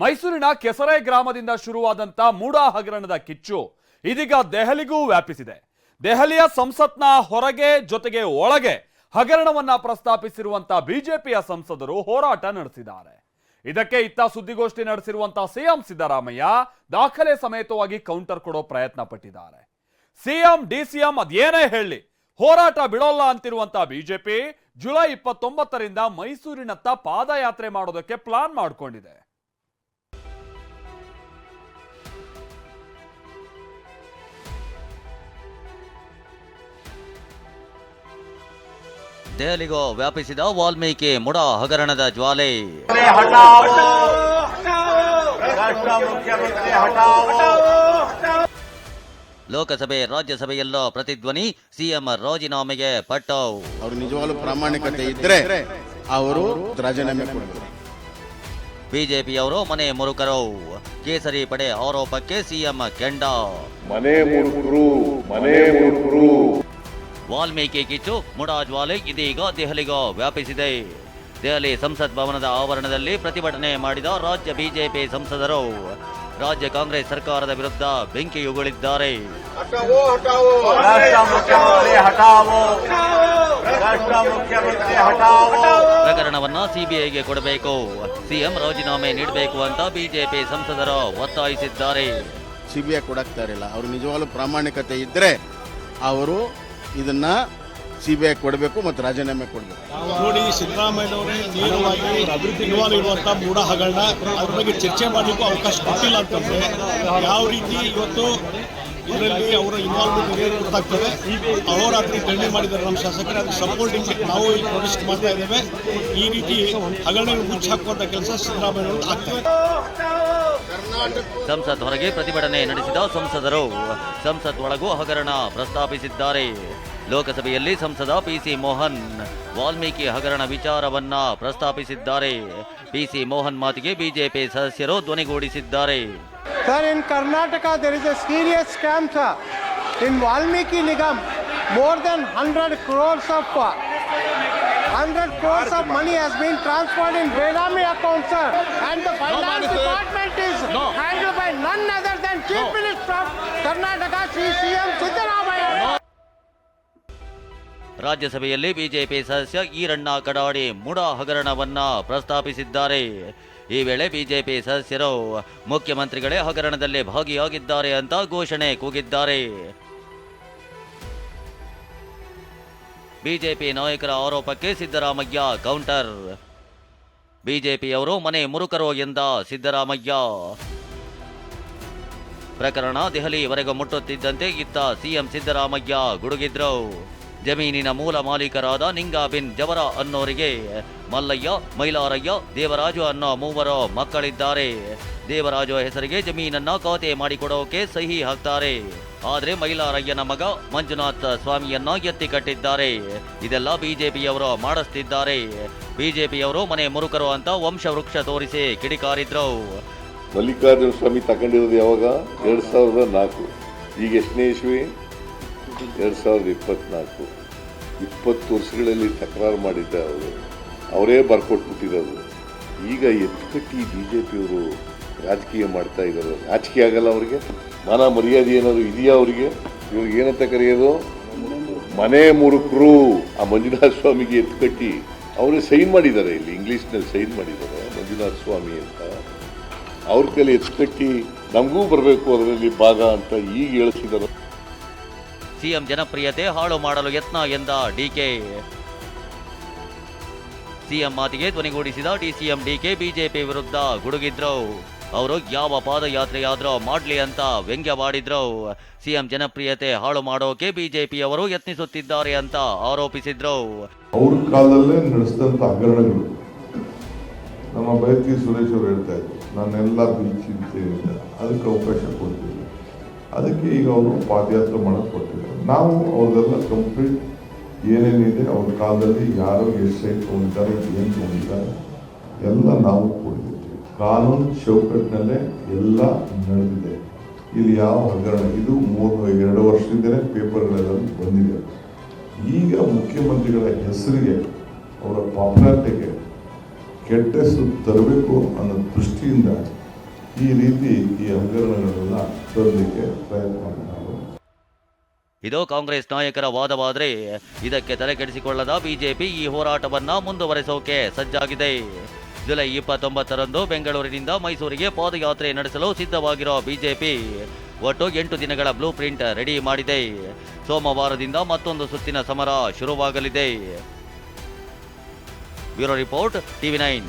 ಮೈಸೂರಿನ ಕೆಸರೆ ಗ್ರಾಮದಿಂದ ಶುರುವಾದಂತ ಮೂಡಾ ಹಗರಣದ ಕಿಚ್ಚು ಇದೀಗ ದೆಹಲಿಗೂ ವ್ಯಾಪಿಸಿದೆ. ದೆಹಲಿಯ ಸಂಸತ್ನ ಹೊರಗೆ ಜೊತೆಗೆ ಒಳಗೆ ಹಗರಣವನ್ನ ಪ್ರಸ್ತಾಪಿಸಿರುವಂತ ಬಿಜೆಪಿಯ ಸಂಸದರು ಹೋರಾಟ ನಡೆಸಿದ್ದಾರೆ. ಇದಕ್ಕೆ ಇತ್ತ ಸುದ್ದಿಗೋಷ್ಠಿ ನಡೆಸಿರುವಂತಹ ಸಿಎಂ ಸಿದ್ದರಾಮಯ್ಯ ದಾಖಲೆ ಸಮೇತವಾಗಿ ಕೌಂಟರ್ ಕೊಡೋ ಪ್ರಯತ್ನ ಪಟ್ಟಿದ್ದಾರೆ. ಸಿಎಂ, ಡಿಸಿಎಂ ಅದೇನೇ ಹೇಳಿ, ಹೋರಾಟ ಬಿಡೋಲ್ಲ ಅಂತಿರುವಂತಹ ಬಿಜೆಪಿ ಜುಲೈ ಇಪ್ಪತ್ತೊಂಬತ್ತರಿಂದ ಮೈಸೂರಿನತ್ತ ಪಾದಯಾತ್ರೆ ಮಾಡೋದಕ್ಕೆ ಪ್ಲಾನ್ ಮಾಡ್ಕೊಂಡಿದೆ. ದೆಹಲಿಗೂ ವ್ಯಾಪಿಸಿದ ವಾಲ್ಮೀಕಿ ಮುಡ ಹಗರಣದ ಜ್ವಾಲೆ. ಲೋಕಸಭೆ ರಾಜ್ಯಸಭೆಯಲ್ಲೂ ಪ್ರತಿಧ್ವನಿ ಸಿಎಂ ರಾಜೀನಾಮೆಗೆ ಪಟ್ಟು ಅವರು ನಿಜವಾಗಲೂ ಪ್ರಾಮಾಣಿಕತೆ ಇದ್ರೆ ಅವರು ರಾಜೀನಾಮೆ ಕೊಡಬೇಕು ಬಿಜೆಪಿಯವರು ಮನೆ ಮುರುಕರು ಕೇಸರಿ ಪಡೆ ಆರೋಪಕ್ಕೆ ಸಿಎಂ ಕೆಂಡ. ಮನೆ ಮುರುಕರು ಮನೆ ಮುರುಕರು. ವಾಲ್ಮೀಕಿ ಕಿಚ್ಚು ಮುಡಾ ಜ್ವಾಲೆ ಇದೀಗ ದೆಹಲಿಗೂ ವ್ಯಾಪಿಸಿದೆ. ದೆಹಲಿ ಸಂಸತ್ ಭವನದ ಆವರಣದಲ್ಲಿ ಪ್ರತಿಭಟನೆ ಮಾಡಿದ ರಾಜ್ಯ ಬಿಜೆಪಿ ಸಂಸದರು. ರಾಜ್ಯ ಕಾಂಗ್ರೆಸ್ ಸರ್ಕಾರದ ವಿರುದ್ಧ ಬೆಂಕಿ ಉಗುಳಿದ್ದಾರೆ. ಪ್ರಕರಣವನ್ನ ಸಿಬಿಐಗೆ ಕೊಡಬೇಕು. ಸಿಎಂ ರಾಜೀನಾಮೆ ನೀಡಬೇಕು ಅಂತ ಬಿಜೆಪಿ ಸಂಸದರು ಒತ್ತಾಯಿಸಿದ್ದಾರೆ. ಸಿಬಿಐ ಕೊಡಕ್ತಾ ಇರಲಿಲ್ಲ ಅವರು ನಿಜವಾಗ್ಲೂ ಪ್ರಾಮಾಣಿಕತೆ ಇದ್ರೆ ಅವರು ಇದನ್ನ ಸಿಬಿಐ ಕೊಡಬೇಕು ಮತ್ತು ರಾಜೀನಾಮೆ ಕೊಡಬೇಕು. ನೋಡಿ, ಸಿದ್ದರಾಮಯ್ಯನವರೇ ನೇರವಾಗಿ ಇನ್ವಾಲ್ವ್ ಇರುವಂಥ ಮೂಢ ಹಗರಣ, ಅದ್ರ ಬಗ್ಗೆ ಚರ್ಚೆ ಮಾಡಲಿಕ್ಕೂ ಅವಕಾಶ ಕೊಟ್ಟಿಲ್ಲ ಅಂತಂದ್ರೆ ಯಾವ ರೀತಿ ಇವತ್ತು ಇದರಲ್ಲಿ ಅವರ ಇನ್ವಾಲ್ವ್ಮೆಂಟ್ ಏನು ಗೊತ್ತಾಗ್ತದೆ ಅಹೋರಾತ್ರಿ ಧರಣಿ ಮಾಡಿದ್ದಾರೆ ನಮ್ಮ ಶಾಸಕರು ಅದು ಸಪೋರ್ಟಿಂಗ್ ನಾವು ಇಲ್ಲಿ ಪ್ರೊಟೆಸ್ಟ್ ಮಾಡ್ತಾ ಇದ್ದೇವೆ. ಈ ರೀತಿ ಹಗರಣಗಳು ಮುಚ್ಚಿ ಹಾಕುವಂಥ ಕೆಲಸ ಸಿದ್ದರಾಮಯ್ಯ ಆಗ್ತದೆ. ಸಂಸತ್ ಹೊರಗೆ ಪ್ರತಿಭಟನೆ ನಡೆಸಿದ ಸಂಸದರು. ಸಂಸತ್ ಒಳಗೂ ಹಗರಣ ಪ್ರಸ್ತಾಪಿಸಿದ್ದಾರೆ. ಲೋಕಸಭೆಯಲ್ಲಿ ಸಂಸದ ಪಿಸಿ ಮೋಹನ್ ವಾಲ್ಮೀಕಿ ಹಗರಣ ವಿಚಾರವನ್ನ ಪ್ರಸ್ತಾಪಿಸಿದ್ದಾರೆ. ಪಿಸಿ ಮೋಹನ್ ಮಾತಿಗೆ ಬಿಜೆಪಿ ಸದಸ್ಯರು ಧ್ವನಿಗೂಡಿಸಿದ್ದಾರೆ. Sir in Karnataka is scam, sir. In Valmiki Nigam, more than 100 crores of uh, 100 crores of money has been transferred in Benami account, sir. And the finance department is handled by none other than Chief Minister of Karnataka, Sri CM Siddaramaya. ರಾಜ್ಯಸಭೆಯಲ್ಲಿ BJP ಸದಸ್ಯ Iranna Kadadi MUDA ಹಗರಣವನ್ನ ಪ್ರಸ್ತಾಪಿಸಿದ್ದಾರೆ ಈ ವೇಳೆ BJP ಸದಸ್ಯರು ಮುಖ್ಯಮಂತ್ರಿಗಳೇ ಹಗರಣದಲ್ಲಿ ಭಾಗಿಯಾಗಿದ್ದಾರೆ ಅಂತ ಘೋಷಣೆ ಕೂಗಿದ್ದಾರೆ ಬಿಜೆಪಿ ನಾಯಕರ ಆರೋಪಕ್ಕೆ ಸಿದ್ದರಾಮಯ್ಯ ಕೌಂಟರ್. ಬಿಜೆಪಿಯವರು ಮನೆ ಮುರುಕರು ಎಂದ ಸಿದ್ದರಾಮಯ್ಯ. ಪ್ರಕರಣ ದೆಹಲಿವರೆಗೂ ಮುಟ್ಟುತ್ತಿದ್ದಂತೆ ಇತ್ತ ಸಿಎಂ ಸಿದ್ದರಾಮಯ್ಯ ಗುಡುಗಿದ್ರು. ಜಮೀನಿನ ಮೂಲ ಮಾಲೀಕರಾದ ನಿಂಗಾ ಬಿನ್ ಜವರ ಅನ್ನೋರಿಗೆ ಮಲ್ಲಯ್ಯ, ಮೈಲಾರಯ್ಯ, ದೇವರಾಜು ಅನ್ನೋ ಮೂವರು ಮಕ್ಕಳಿದ್ದಾರೆ. ದೇವರಾಜು ಹೆಸರಿಗೆ ಜಮೀನನ್ನ ಖಾತೆ ಮಾಡಿಕೊಡೋಕೆ ಸಹಿ ಹಾಕ್ತಾರೆ. ಆದ್ರೆ ಮೈಲಾರಯ್ಯನ ಮಗ ಮಂಜುನಾಥ್ ಸ್ವಾಮಿಯನ್ನ ಎತ್ತಿ ಕಟ್ಟಿದ್ದಾರೆ. ಇದೆಲ್ಲ ಬಿಜೆಪಿಯವರು ಮಾಡಿಸ್ತಿದ್ದಾರೆ. ಬಿಜೆಪಿಯವರು ಮನೆ ಮುರುಕರು ಅಂತ ವಂಶವೃಕ್ಷ ತೋರಿಸಿ ಕಿಡಿಕಾರಿದ್ರು. ಮಲ್ಲಿಕಾರ್ಜುನ ಸ್ವಾಮಿ ತಗೊಂಡಿರೋದು ಯಾವಾಗ? ಎರಡ್ ಸಾವಿರದ ನಾಲ್ಕು. ಈಗ ಎಷ್ಟನೇ ಇಸ್ವಿ? ಎರಡ್ ಸಾವಿರದ ಇಪ್ಪತ್ನಾಲ್ಕು. ಇಪ್ಪತ್ತು ವರ್ಷಗಳಲ್ಲಿ ತಕರಾರು ಮಾಡಿದ್ದ ಅವರು. ಅವರೇ ಬರ್ಕೊಟ್ಬಿಟ್ಟಿರೋದು. ಈಗ ಎತ್ತಿ ಬಿ ಜೆ ಪಿಯವರು ರಾಜಕೀಯ ಮಾಡ್ತಾ ಇದ್ದಾರೆ. ರಾಜಕೀಯ ಆಗಲ್ಲ ಅವರಿಗೆ. ಮಾನ ಮರ್ಯಾದೆ ಏನಾದ್ರು ಇದೆಯಾ ಅವರಿಗೆ? ಇವ್ರಿಗೆ ಏನಂತ ಕರೆಯೋದು? ಮನೆ ಮುರುಕರು. ಆ ಮಂಜುನಾಥ ಸ್ವಾಮಿಗೆ ಎತ್ತುಕಟ್ಟಿ ಅವರೇ ಸೈನ್ ಮಾಡಿದ್ದಾರೆ ಇಲ್ಲಿ, ಇಂಗ್ಲೀಷ್ನಲ್ಲಿ ಸೈನ್ ಮಾಡಿದ್ದಾರೆ, ಮಂಜುನಾಥ ಸ್ವಾಮಿ ಅಂತ. ಅವ್ರ ಕೈಲಿ ಎತ್ಕಟ್ಟಿ ನಮಗೂ ಬರಬೇಕು ಅದರಲ್ಲಿ ಭಾಗ ಅಂತ ಈಗ ಹೇಳ್ತಿದ್ದಾರೆ. ಸಿಎಂ ಜನಪ್ರಿಯತೆ ಹಾಳು ಮಾಡಲು ಯತ್ನ ಎಂದ ಡಿಕೆ ಸಿಎಂ ಮಾತಿಗೆ ಧ್ವನಿಗೂಡಿಸಿದ ಡಿಸಿಎಂ ಡಿಕೆ ಬಿಜೆಪಿ ವಿರುದ್ಧ ಗುಡುಗಿದ್ರು ಅವರು ಯಾವ ಪಾದಯಾತ್ರೆಯಾದರೂ ಮಾಡಲಿ ಅಂತ ವ್ಯಂಗ್ಯವಾಡಿದ್ರು ಸಿಎಂ ಜನಪ್ರಿಯತೆ ಹಾಳು ಮಾಡೋಕೆ ಬಿಜೆಪಿಯವರು ಯತ್ನಿಸುತ್ತಿದ್ದಾರೆ ಅಂತ ಆರೋಪಿಸಿದ್ರು. ಅವ್ರ ಕಾಲದಲ್ಲೇ ನಡೆಸಿದಂಥ ಹಗರಣಗಳು. ನಮ್ಮ ಬೈತಿ ಸುರೇಶ್ ಅವರು ಹೇಳ್ತಾ ಇದ್ರು, ನಾನೆಲ್ಲ ಬೀಚಿದ್ದೇನೆ ಅದಕ್ಕೆ ಅವಕಾಶ ಕೊಡ್ತಿದ್ದೆ ಅದಕ್ಕೆ ಈಗ ಅವರು ಪಾದಯಾತ್ರೆ ಮಾಡಕ್ಕೆ ಕೊಟ್ಟಿದ್ದಾರೆ. ನಾವು ಅವ್ರದೆಲ್ಲ ಕಂಪ್ಲೀಟ್ ಏನೇನಿದೆ, ಅವ್ರ ಕಾಲದಲ್ಲಿ ಯಾರು ಎಷ್ಟು ಸೈಟ್ ತೊಗೊಂಡಿದ್ದಾರೆ, ಏನು ತೊಗೊಂಡಿದ್ದಾರೆ, ಎಲ್ಲ ನಾವು ಕೊಡ್ತಿದ್ದೀವಿ ಕಾನೂನು ಚೌಕಟ್ಟಿನಲ್ಲೇ ಎಲ್ಲ ನಡೆದಿದೆ. ಇಲ್ಲಿ ಯಾವ ಹಗರಣ? ಇದು ಮೂರು, ಎರಡು ವರ್ಷದಿಂದಲೇ ಪೇಪರ್ಗಳೆಲ್ಲ ಬಂದಿದೆ. ಈಗ ಮುಖ್ಯಮಂತ್ರಿಗಳ ಹೆಸರಿಗೆ ಅವರ ಪಾಪ್ಯುಲಾರಿಟಿಗೆ ಕೆಟ್ಟ ಹೆಸರು ತರಬೇಕು ಅನ್ನೋ ದೃಷ್ಟಿಯಿಂದ ಈ ರೀತಿ ಈ ಹಗರಣಗಳನ್ನ ತರಲಿಕ್ಕೆ ಪ್ರಯತ್ನ ಮಾಡಿದ್ದಾರೆ ಇದು ಕಾಂಗ್ರೆಸ್ ನಾಯಕರ ವಾದವಾದರೆ ಇದಕ್ಕೆ ತಲೆಕೆಡಿಸಿಕೊಳ್ಳದ ಬಿಜೆಪಿ ಈ ಹೋರಾಟವನ್ನ ಮುಂದುವರೆಸೋಕೆ ಸಜ್ಜಾಗಿದೆ. ಜುಲೈ ಇಪ್ಪತ್ತೊಂಬತ್ತರಂದು ಬೆಂಗಳೂರಿನಿಂದ ಮೈಸೂರಿಗೆ ಪಾದಯಾತ್ರೆ ನಡೆಸಲು ಸಿದ್ಧವಾಗಿರೋ ಬಿಜೆಪಿ. ಒಟ್ಟು ಎಂಟು ದಿನಗಳ ಬ್ಲೂ ಪ್ರಿಂಟ್ ರೆಡಿ ಮಾಡಿದೆ. ಸೋಮವಾರದಿಂದ ಮತ್ತೊಂದು ಸುತ್ತಿನ ಸಮರ ಶುರುವಾಗಲಿದೆ. Bureau report TV nine.